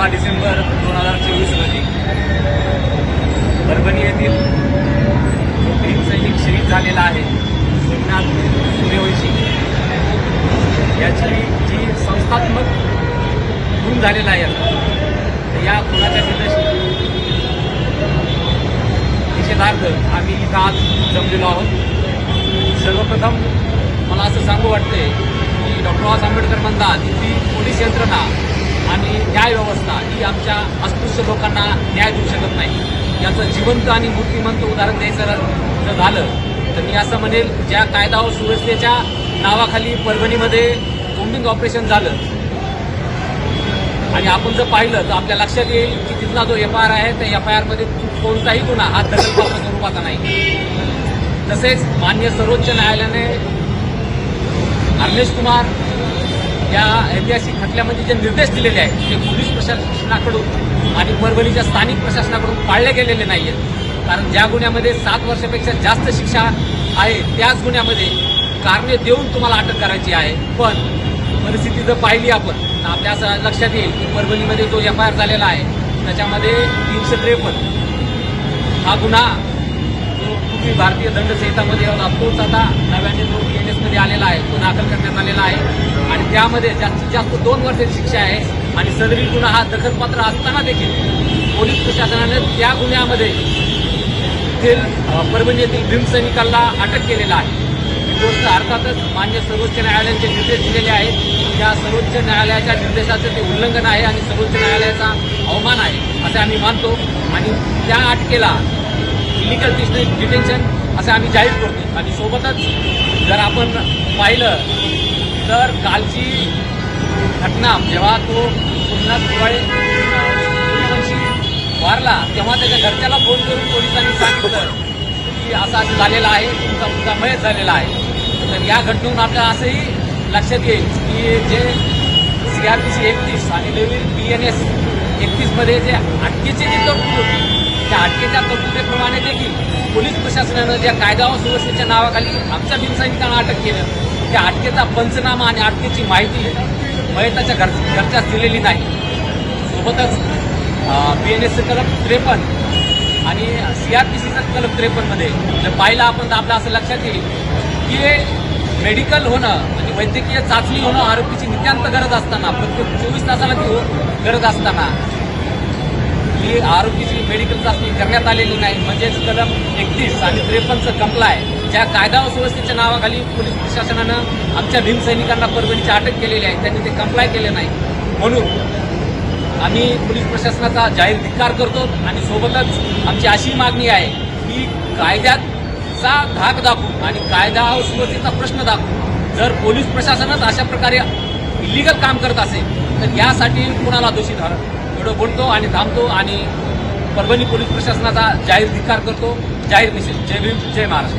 सोळा डिसेंबर दोन हजार चोवीस रोजी परभणी येथील जो भीम सैनिक शहीद झालेला आहे सोमनाथ सूर्यवंशी. याची जी संस्थात्मक खून झालेला आहे तर या खुनाच्या निषेधार्थ आम्ही इथं आज जमलेलो आहोत. सर्वप्रथम मला असं सांगू वाटते की डॉक्टर बाबासाहेब आंबेडकर म्हणतात की पोलीस यंत्रणा आणि न्याय व्यवस्था ही आमच्या अस्पृश्य लोकांना न्याय देऊ शकत नाही. याचं जिवंत आणि मूर्तिमंत उदाहरण द्यायचं जर- झालं तर मी असं म्हणेल ज्या कायदा व सुव्यवस्थेच्या नावाखाली परभणीमध्ये कोम्बिंग ऑपरेशन झालं आणि आपण जर पाहिलं तर आपल्या लक्षात येईल की तिथला जो एफ आय आर आहे त्या एफ आय आरमध्ये कोणताही गुन्हा हा दखलपात्र स्वरूपाचा नाही. तसेच मान्य सर्वोच्च न्यायालयाने अरनेश कुमार या ऐतिहासिक खटल्यामध्ये जे निर्देश दिलेले आहेत ते पोलीस प्रशासनाकडून आणि परभणीच्या स्थानिक प्रशासनाकडून पाळले गेलेले नाही आहेत कारण ज्या गुन्ह्यामध्ये सात वर्षापेक्षा जास्त शिक्षा आहे त्याच गुन्ह्यामध्ये कारणे देऊन तुम्हाला अटक करायची आहे. पण परिस्थिती जर पाहिली आपण तर आपल्या असं लक्षात येईल की परभणीमध्ये जो एफ आय आर झालेला आहे त्याच्यामध्ये तीनशे त्रेपन्न हा गुन्हा जो पूर्वी भारतीय दंडसंहितामध्ये होता तोच आता नव्याने जो डी एन एसमध्ये आलेला आहे तो दाखल करण्यात आलेला आहे. आणि त्यामध्ये जास्तीत जास्त दोन वर्षाची शिक्षा आहे. आणि सदरी गुन्हा हा दखलपात्र असताना देखील पोलीस प्रशासनाने त्या गुन्ह्यामध्ये येथील परभणी येथील भीमसैनिकांना अटक केलेला आहे. ही गोष्ट अर्थातच मान्य सर्वोच्च न्यायालयाचे निर्देश दिलेले आहेत. त्या सर्वोच्च न्यायालयाच्या निर्देशाचं ते उल्लंघन आहे आणि सर्वोच्च न्यायालयाचा अवमान आहे असे आम्ही मानतो. आणि त्या अटकेला इलिगल डिटेन्शन असं आम्ही जाहीर करतो. आणि सोबतच जर आपण पाहिलं तर कालची घटना जेव्हा तो सोमनाथ दिवाळे वारला तेव्हा त्याच्या घरच्याला फोन करून पोलिसांनी सांगितलं की असा झालेला आहे तुमचा मुलगा मयत झालेला आहे. तर या घटनेतून आपल्याला असंही लक्षात येईल की जे सी आर पी सी एकतीस आणि नवीन पी एन एस एकतीसमध्ये जे अटकेची जी तरतूद होती त्या अटकेच्या तरतुदीप्रमाणे देखील पोलीस प्रशासनानं ज्या कायदा व सुव्यवस्थेच्या नावाखाली आमच्या भीमसैनिकांना अटक केलं. त्या अटकेचा पंचनामा आणि अटकेची माहिती मयताच्या घर घरच्यास दिलेली नाही. सोबतच बी एन एसचं कलम त्रेपन्न आणि सी आर पी सीचं कलम त्रेपन्नमध्ये. जर पाहिलं आपण तर आपलं असं लक्षात येईल की मेडिकल होणं आणि वैद्यकीय चाचणी होणं आरोपीची नित्यांत गरज असताना प्रत्येक चोवीस तासाला ती गरज असताना ही आरोग्याची मेडिकल चाचणी करण्यात आलेली नाही. म्हणजेच कलम एकतीस आणि त्रेपन्नचं कंप्लाय ज्या कायदा सुव्यवस्थेच्या नावाखाली पोलीस प्रशासनानं आमच्या भीमसैनिकांना परभणीची अटक केलेली आहे. त्यांनी ते कंप्लाय केले नाही. म्हणून आम्ही पोलीस प्रशासनाचा जाहीर धिक्कार करतो आणि सोबतच आमची अशी मागणी आहे की कायद्याचा धाक दाखवून आणि कायदा सुव्यवस्थेचा प्रश्न दाखवून जर पोलीस प्रशासनच अशा प्रकारे इलिगल काम करत असेल तर यासाठी कुणाला दोषी धर एवढं बोलतो आणि थांबतो आणि परभणी पोलीस प्रशासनाचा जाहीर धिक्कार करतो. जाहीर निषेध जय भीम जय महाराष्ट्र.